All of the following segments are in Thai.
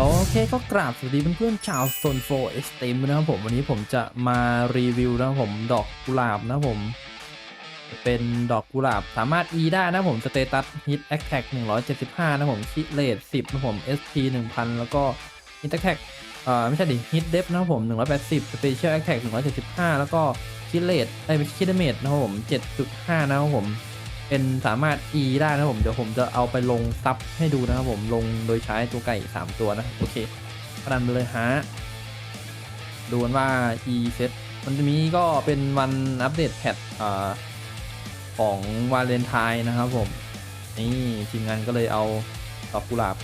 โอเคก็กราบสวัสดีเพื่อนๆชาวโซนโฟเอ็กซ์ตรีมนะครับผมวันนี้ผมจะมารีวิวนะผมดอกกุหลาบนะผมเป็นดอกกุหลาบสามารถ E ได้นะผมสเตตัสฮิตแอคแท็ก175 นะครับผมคิเลท10 นะครับผม SP 1000 แล้วก็ฮิตแอคแท็กเอ่อไม่ใช่ดิฮิตเดฟนะครับผม 180 Special Attack 175 แล้วก็คิเลทไอ้ไม่ใช่คิดเมดนะครับผม 7.5 นะครับผม เป็นสามารถ E ได้นะครับผมเดี๋ยวผมจะเอาไปลงซับให้ดูนะครับผมลงโดยใช้ตัวไก่ 3 ตัวนะโอเคกระดันไปเลยฮะดูกันว่า E เซตมันจะมีก็เป็นวันอัปเดตแพทของวาเลนไทน์นะครับผมนี่ทีมงานก็เลยเอาดอกกุหลาบ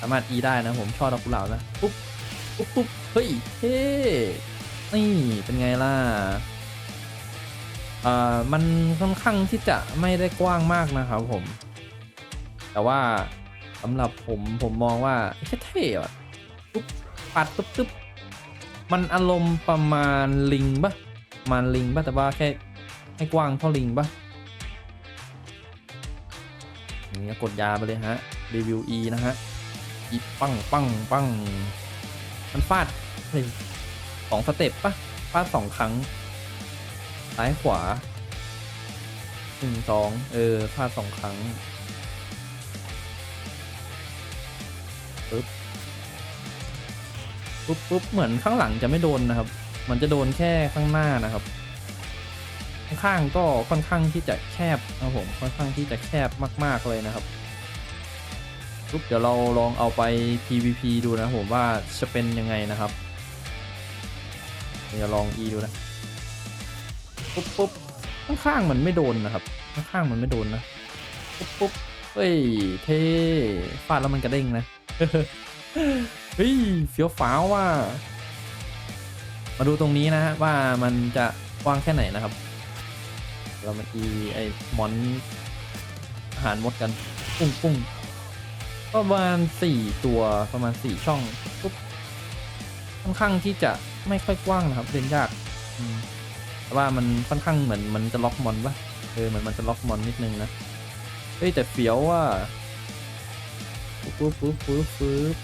สามารถ E ได้นะผมชอบดอกกุหลาบนะปุ๊บปุ๊บปุ๊บเฮ้ยเท่นี่เป็นไงล่ะ เอ่อมันค่อนข้างที่จะไม่ได้กว้างมากนะครับผม แต่ว่าสำหรับผมผมมองว่าแค่เท่ะปุ๊บปัดปุ๊บปุ๊บมันอารมณ์ประมาณลิงปะประมาณลิงปะแต่ว่าแค่ให้กว้างเท่าลิงปะอย่างนี้กดยาไปเลยฮะ รีวิว E นะฮะ E ปังปังปังมันฟาดเฮ้ยสองสเต็ปปะฟาดสองครั้ง ซ้ายขวาหนึ่งสองเออพลาดสองครั้งปึ๊บปุ๊บปุ๊บเหมือนข้างหลังจะไม่โดนนะครับ มันจะโดนแค่ข้างหน้านะครับ ข้างก็ค่อนข้างที่จะแคบนะผมค่อนข้างที่จะแคบมาก ๆเลยนะครับปุ๊บเดี๋ยวเราลองเอาไป PVP ดูนะผมว่าจะเป็นยังไงนะครับเดี๋ยวลอง E ดูนะ ปุ๊บปุ๊บข้างๆมันไม่โดนนะครับ ข้างๆมันไม่โดนนะ ปุ๊บปุ๊บเฮ้ย เท่ฟาดแล้วมันกระเด้งนะ เฮ้ยเฟี้ยวฟ้าวว่า มาดูตรงนี้นะฮะว่ามันจะกว้างแค่ไหนนะครับ เรามาอีไอมอนอาหารมดกัน ปุ้งปุ้งประมาณสี่ตัวประมาณสี่ช่องปุ๊บค่อนข้างที่จะไม่ค่อยกว้างนะครับเล่นยากอืม แต่ว่ามันค่อนข้างเหมือนมันจะล็อกมอนปะเออเหมือนมันจะล็อกมอนนิดนึงนะเฮ้ยแต่เฟี้ยวว่าปุ๊บปุ๊บปุ๊บปุ๊บ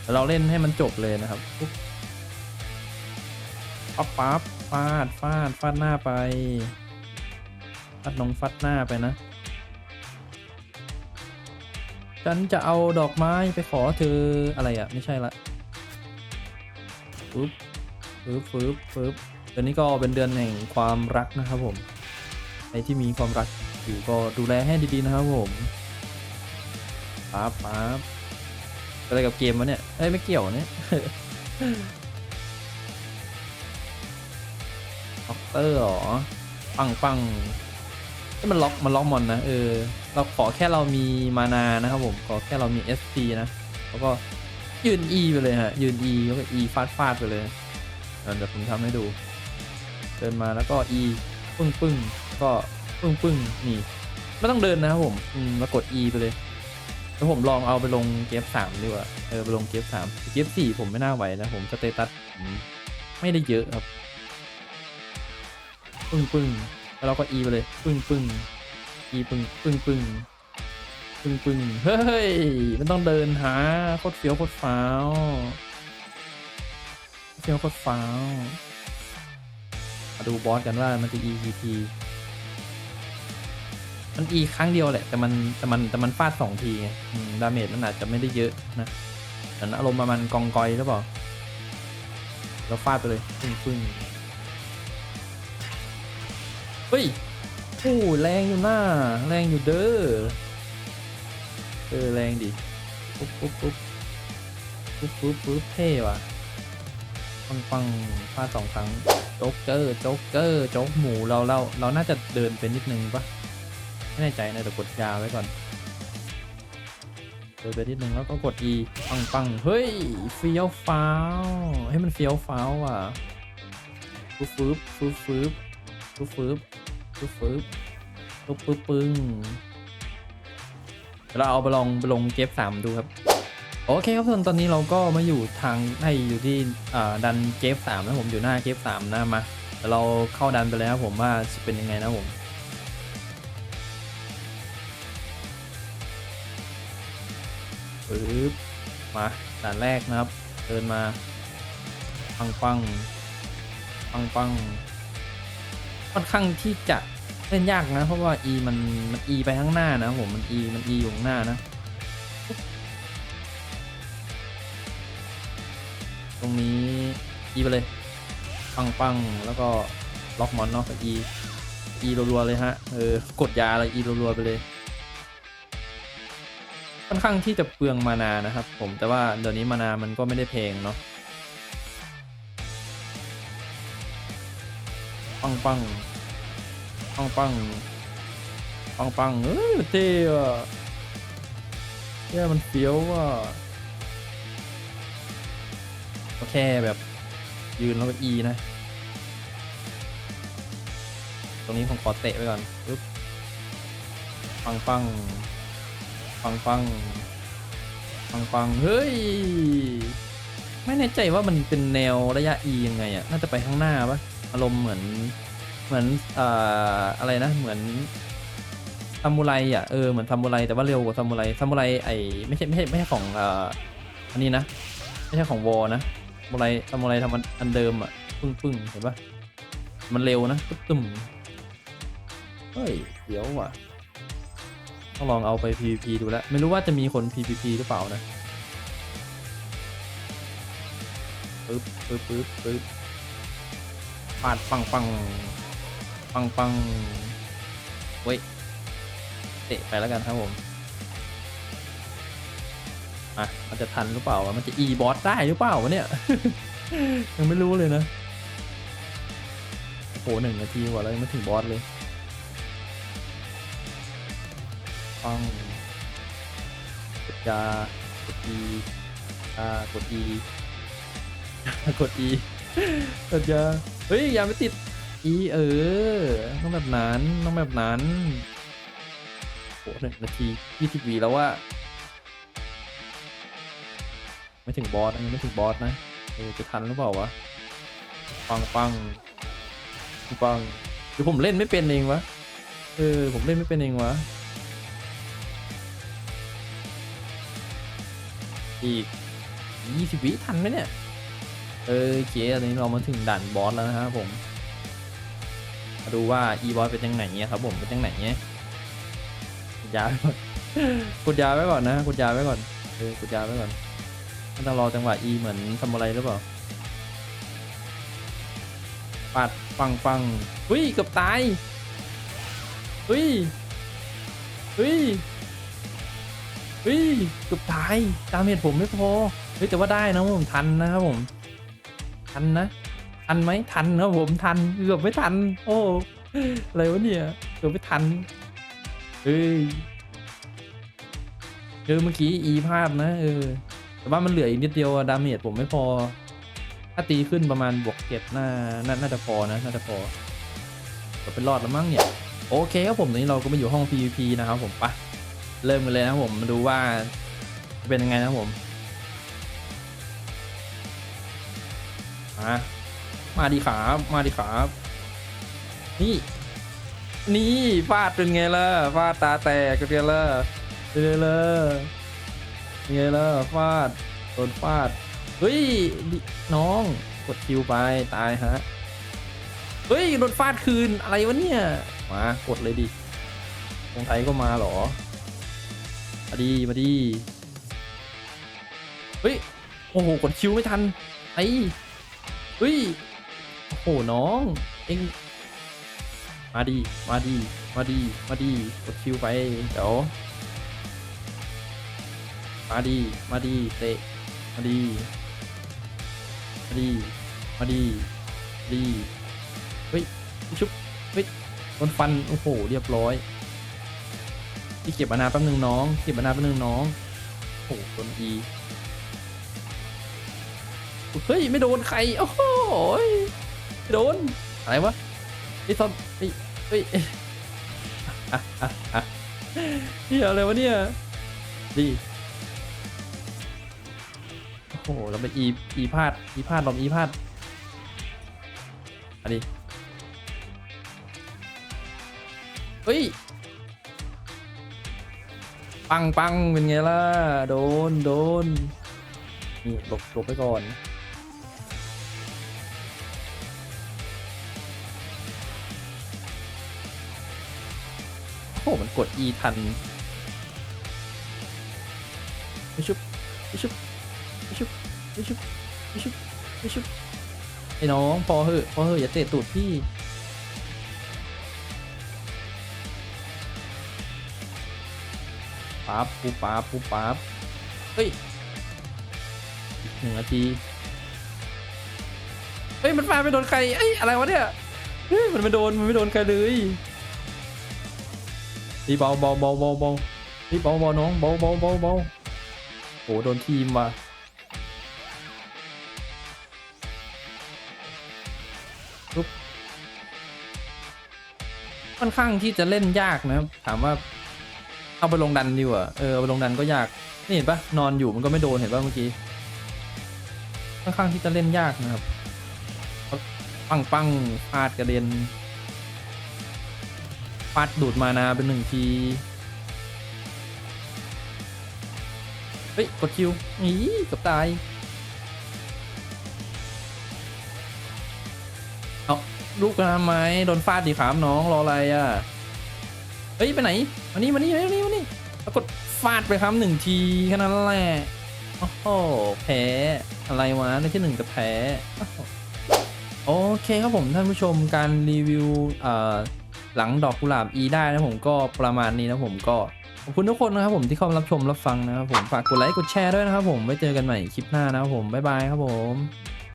เดี๋ยวเราเล่นให้มันจบเลยนะครับปุ๊บปั๊บปั๊บฟาดฟาดฟาดหน้าไปฟาดน้องฟาดหน้าไปนะ ฉันจะเอาดอกไม้ไปขอเธออะไรอะไม่ใช่ละปุ๊บ ฟึบฟึบฟึบเดือนนี้ก็เป็นเดือนแห่งความรักนะครับผมใครที่มีความรักอยู่ก็ดูแลให้ดีๆนะครับผมป๊าบป๊าบอะไรกับเกมวะเนี่ยเอ้ยไม่เกี่ยวเนี่ยล็อกเตอร์หรอ ปังปังนี่มันล็อกมันล็อกมอนนะเออ เราขอแค่เรามีมานานะครับผม ขอแค่เรามี SP นะ แล้วก็ยืน E ไปเลยฮะ ยืน E แล้วก็ E ฟาดฟาดไปเลย เดี๋ยวผมทำให้ดู เดินมาแล้วก็ E ปึ้งปึ้งก็ปึ้งปึ้งนี่ไม่ต้องเดินนะครับผมอืมแล้วกด E ไปเลยแล้วผมลองเอาไปลงเกฟสามดีกว่าเออไปลงเกฟสามเกฟสี่ผมไม่น่าไหวนะผมสเตตัสผมไม่ได้เยอะครับปึ้งปึ้งแล้วเราก็ E ไปเลยปึ้งปึ้ง E ปึ้งปึ้งปึ้งปึ้งปึ้งเฮ้ยมันต้องเดินหาโคตรเฟี้ยวโคตรฟ้าว เฟี้ยวโคตรฟ้าวมาดูบอสกันว่ามันจะ E กี่ทีมัน E ครั้งเดียวแหละ แต่มันแต่มันแต่มันฟาดสองทีไงดาเมจมันอาจจะไม่ได้เยอะนะเหมือนอารมณ์ประมาณกองกอยหรือเปล่าเราฟาดไปเลยปึ้งปึ้งเฮ้ยโอ้แรงอยู่หน้าแรงอยู่เด้อเออแรงดิปุ๊บปุ๊บปุ๊บปุ๊บปุ๊บปุ๊บเท่ว่ะ ปังปังฟาดสองครั้งโจ๊กเกอร์โจ๊กเกอร์โจ๊กหมูเราเราเราน่าจะเดินไปนิดนึงปะไม่แน่ใจนะเดี๋ยวกดยาไว้ก่อนเดินไปนิดนึงแล้วก็กด E ปังปังเฮ้ยเฟี้ยวฟ้าวให้มันเฟี้ยวฟ้าวอะฟึบฟึบฟึบฟึบฟึบฟึบฟึบฟึบปึ๊บปึ๊บปึ้งเดี๋ยวเราเอาไปลองไปลงเกฟสามดูครับ โอเคครับส่วนตอนนี้เราก็มาอยู่ทางให้อยู่ที่ดันเกฟสามนะผมอยู่หน้าเกฟสามนะมาเดี๋ยวเราเข้าดันไปแล้วผมว่าจะเป็นยังไงนะผมปึ๊บมาด่านแรกนะครับ เดินมา ปังปังปังปังค่อนข้างที่จะเล่นยากนะ เพราะว่า E มันมัน E ไปข้างหน้านะผมมัน E มัน E อยู่ข้างหน้านะ ตรงนี้ E ไปเลย ปังปังแล้วก็ล็อกมอนเนาะกับ E E รัวๆเลยฮะ เออ กดยาอะไร E รัวๆไปเลย ค่อนข้างที่จะเปลืองมานานะครับ ผมแต่ว่าเดี๋ยวนี้มานามันก็ไม่ได้เพลงเนาะปังปังปังปังปังปังเอ้ยเท่อะเนี่ยมันเฟี้ยวว่ะ ก็แค่แบบยืนแล้วก็อีนะ ตรงนี้ผมขอเตะไว้ก่อนปึ๊บปังปังปังปังปังปังเฮ้ย ไม่แน่ใจว่ามันเป็นแนวระยะ E ยังไงอะน่าจะไปข้างหน้าปะอารมณ์เหมือน เหมือนอ่าอะไรนะ เหมือนซามูไรอะ เออ เหมือนซามูไรแต่ว่าเร็วกว่าซามูไรซามูไรไอไม่ใช่ไม่ใช่ไม่ใช่ของอ่าอันนี้นะ ไม่ใช่ของวอนะ ซามูไรซามูไรทำอันอันเดิมอะปึ้งปึ้งเห็นปะมันเร็วนะตึ๊บตึมเฮ้ยเดี๋ยวว่ะต้องลองเอาไป PVP ดูแล้วไม่รู้ว่าจะมีคน PVP หรือเปล่านะปึ๊บปึ๊บปึ๊บปึ๊บปาดปังปังปังปังเว้ยเตะไปแล้วกันครับผม อะมันจะทันหรือเปล่า มันจะ E บอสได้หรือเปล่าวะเนี่ย ยังไม่รู้เลยนะโอ้หหนึ่งนาทีกว่าแล้วยังไม่ถึงบอสเลยปังกดยากด E อ่ากด E กด E กดยาเฮ้ยยาไม่ติด E เออต้องแบบนั้นต้องแบบนั้นโหหนึ่งนาทียี่สิบวีแล้วว่า ไม่ถึงบอสนะยังไม่ถึงบอสนะเออจะทันหรือเปล่าวะปังปังปังหรือผมเล่นไม่เป็นเองวะเออผมเล่นไม่เป็นเองวะอีก20วิทันไหมเนี่ยเออโอเคอันนี้เรามาถึงด่านบอสแล้วนะครับผมมาดูว่าอีบอสเป็นยังไงเนี่ยครับผมเป็นยังไงเนี่ยกดยาไว้ก่อนกดยาไว้ก่อนนะกดยาไว้ก่อนเออกดยาไว้ก่อน มันต้องรอจังหวะอีเหมือนทำอะไรหรือเปล่า ปัดปังปังเฮ้ยเกือบตายเฮ้ยเฮ้ยเฮ้ยเกือบตายดาเมจผมไม่พอ เฮ้ยแต่ว่าได้นะผมทันนะครับผม ทันนะ ทันไหมทันนะผมทันเกือบไม่ทัน โอ้อะไรวะเนี่ยเกือบไม่ทันเฮ้ยเออเมื่อกี้อีพลาดนะเออ แต่ว่ามันเหลืออีกนิดเดียวอะดาเมจผมไม่พอ ถ้าตีขึ้นประมาณบวกเจ็ดน่าน่าน่าจะพอนะ น่าจะพอก็เป็นรอดแล้วมั้งเนี่ย โอเคครับผมตอนนี้เราก็มาอยู่ห้อง PVP นะครับผมปะเริ่มกันเลยนะผมมาดูว่าจะเป็นยังไงนะผมมามาดีครับมาดีครับนี่ นี่ฟาดเป็นไงล่ะฟาดตาแตกกันล่ะเป็นไงล่ะเป็นไงล่ะฟาดโดนฟาด เฮ้ยน้องกดคิวไปตายฮะ เฮ้ยโดนฟาดคืนอะไรวะเนี่ยมากดเลยดิคนไทยก็มาเหรอมาดีมาดีเฮ้ยโอ้โหกดคิวไม่ทันไอ้เฮ้ยโอ้โหน้องเอ็งมาดีมาดีมาดีมาดีกดคิวไปเดี๋ยว มาดี มาดี เตะ มาดี มาดี มาดี ดี เฮ้ย ชุบ เฮ้ยโดนฟัน โอ้โห เรียบร้อย พี่เก็บอานาแป๊บนึงน้อง เก็บอานาแป๊บนึงน้อง โอ้โหโดนอี เฮ้ย ไม่โดนใคร โอ้โหไม่โดน อะไรวะไอ้ซอมไอ้เฮ้ยเฮียอะไรวะเนี่ยดี อ้โหเราเป็นอีอีพลาดอีพลาดลอมอีพลาดอันนี้เฮ้ย ปังปังเป็นไงล่ะ โดนโดนนี่หลบหลบไปก่อนโอ้โหมันกด E ทันไปชุบไปชุบไปชุบ ไปชุบไปชุบไปชุบไอ้น้องพอเหอะพอเหอะอย่าเตะตูดพี่ปั๊บปุ๊บปั๊บปุ๊บปั๊บเฮ้ยอีกหนึ่งนาทีเฮ้ยมันฟาดไปโดนใครเอ้ยอะไรวะเนี่ยเฮ้ยมันไม่โดนมันไม่โดนใครเลยนี่เบาเบาเบาเบาเบานี่เบาเบาน้องเบาเบาเบาเบาโอ้โดนทีมว่ะ ปุ๊บค่อนข้างที่จะเล่นยากนะครับ ถามว่าเอาไปลงดันดีกว่าเออเอาไปลงดันก็ยากนี่เห็นปะนอนอยู่มันก็ไม่โดนเห็นปะเมื่อกี้ค่อนข้างที่จะเล่นยากนะครับปังปังฟาดกระเด็นฟาดดูดมานาเป็นหนึ่งทีเฮ้ยกดคิวนี่เกับตาย ลูกนทำไมโดนฟาดดีขามน้องรออะไรอะเฮ้ยไปไหนมานี่มานี่มานี่มานี่แล้วกดฟาดไปครับหนึ่งทีแค่นั้นแหละโอ้โหแพ้อะไรวะในที่หนึ่งกับแพ้โอเคครับผมท่านผู้ชมการรีวิวหลังดอกกุหลาบ E ได้นะผมก็ประมาณนี้นะผมก็ขอบคุณทุกคนนะครับผมที่เข้ามารับชมรับฟังนะครับผมฝากกดไลค์กดแชร์ด้วยนะครับผมไว้เจอกันใหม่คลิปหน้านะครับผมบ๊ายบายครับผม